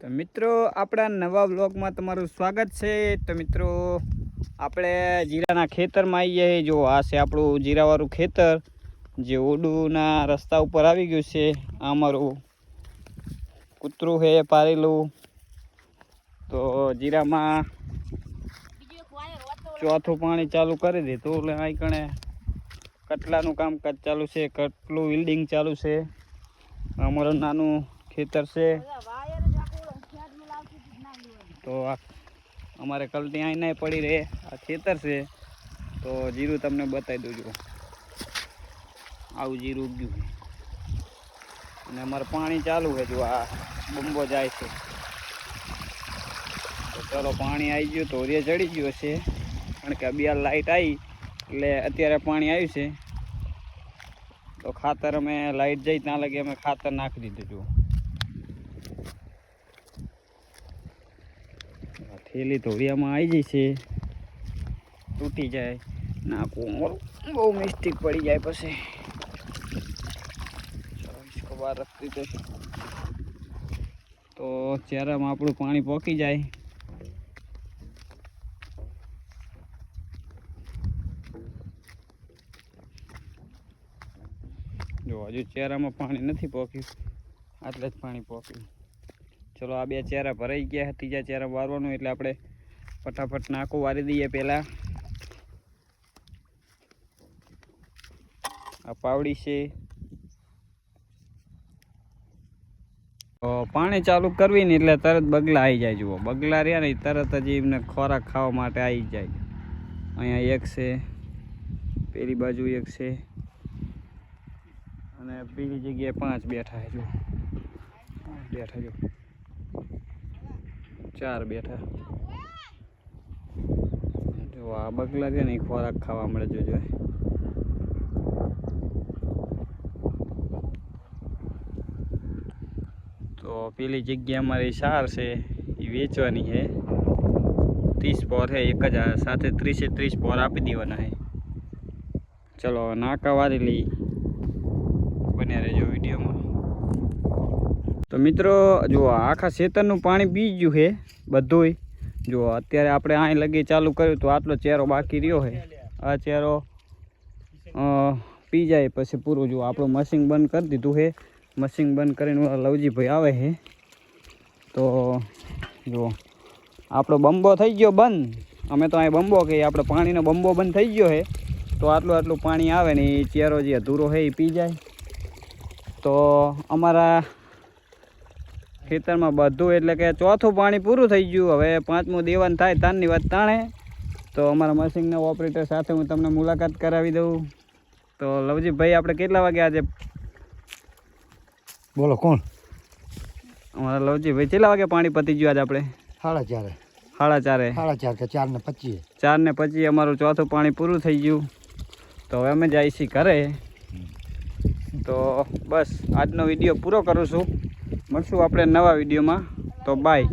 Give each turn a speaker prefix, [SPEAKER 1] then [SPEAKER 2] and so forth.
[SPEAKER 1] તો મિત્રો, આપણા નવા વ્લોગમાં તમારું સ્વાગત છે. તો મિત્રો, આપણે જીરાના ખેતરમાં આવીએ છીએ. જો, આ છે આપણું જીરાવાળું ખેતર, જે ઓડુના રસ્તા ઉપર આવી ગયું છે. આ અમારું કૂતરું છે પારેલું. તો જીરામાં ચોથું પાણી ચાલુ કરી દીધું. એટલે અહીં કણે કટલાનું કામકાજ ચાલુ છે. કટલું વિલ્ડિંગ ચાલુ છે. અમારું નાનું ખેતર છે. તો આ અમારે કલટી અહીં નહીં પડી રહે, આ ખેતર છે. તો જીરું તમને બતાવી દઉં છું. આવું જીરું ઉગ્યું. અને અમારે પાણી ચાલુ છે, જો આ બંબો જાય છે. તો ચલો પાણી આવી ગયું, તો રે ચડી ગયું હશે. કારણ કે અબિયાર લાઇટ આવી, એટલે અત્યારે પાણી આવ્યું છે. તો ખાતર અમે લાઇટ જઈ ત્યાં લગી અમે ખાતર નાખી દીધું જુઓ થેલી ધોળિયામાં આવી જઈ છે તૂટી જાય નાખવું મોરું બહુ મિસ્ટેક પડી જાય પછી ચલો इसको બહાર રખ દીધો છે તો ચહેરામાં આપણું પાણી પોકી જાય જો હજુ ચહેરામાં પાણી નથી પોક્યું આટલે જ પાણી પોક્યું ચલો, આ બે ચહેરા ભરાઈ ગયા, ત્રીજા ચહેરા વારવાનું, એટલે આપણે ફટાફટ નાખું વારી દઈએ પહેલાં. આ પાવડી છે. પાણી ચાલુ કરવી ને એટલે તરત બગલા આવી જાય, જુઓ. બગલા રહ્યા ને તરત જ એમને ખોરાક ખાવા માટે આવી જાય. અહીંયા એક છે, પેલી બાજુ એક છે. અને પેલી જગ્યાએ પાંચ બેઠા છે, જુઓ. બેઠા જો ચાર બેઠા. જો આ બગલા છે ને એ ખોરાક ખાવા મળે જોજો તો પેલી જગ્યા અમારી સાર છે, એ વેચવાની છે. ત્રીસ પોર છે, એક જ સાથે ત્રીસે ત્રીસ પોર આપી દેવાના છે. ચલો નાકા વારી લઈ. બન્યા રહેજો વિડીયોમાં. તો મિત્રો જો આખા ખેતરનું પાણી પી ગયું છે બધુંય. જો અત્યારે આપણે અહીં લગી ચાલુ કર્યું તો આટલો ચહેરો બાકી રહ્યો છે. આ ચહેરો પી જાય પછી પૂરું. જો આપણું મશીન બંધ કરી દીધું છે. મશીન બંધ કરીને લવજીભાઈ આવે છે. તો જો આપણો બંબો થઈ ગયો બંધ. અમે તો અહીં બંબો કહીએ, આપણે પાણીનો બંબો બંધ થઈ ગયો છે. તો આટલું આટલું પાણી આવે ને એ ચેરો જે અધૂરો છે એ પી જાય. તો અમારા ખેતરમાં બધું એટલે કે ચોથું પાણી પૂરું થઈ ગયું. હવે પાંચમું દેવાન થાય તારની વાત તાણે. તો અમારા મશીનના ઓપરેટર સાથે હું તમને મુલાકાત કરાવી દઉં. તો લવજીભાઈ આપણે કેટલા વાગે આજે?
[SPEAKER 2] બોલો કોણ?
[SPEAKER 1] અમારા લવજીભાઈ કેટલા વાગે પાણી પતી ગયું આજે આપણે?
[SPEAKER 2] સાડા ચારે.
[SPEAKER 1] સાડા ચારે.
[SPEAKER 2] સાડા ચાર કે ચાર ને પચીસ
[SPEAKER 1] ચાર ને પછી અમારું ચોથું પાણી પૂરું થઈ ગયું. તો હવે અમે જઈએ છીએ ઘરે. તો બસ આજનો વીડિયો પૂરો કરું છું. મળશું આપણે નવા વિડીયોમાં. તો બાય.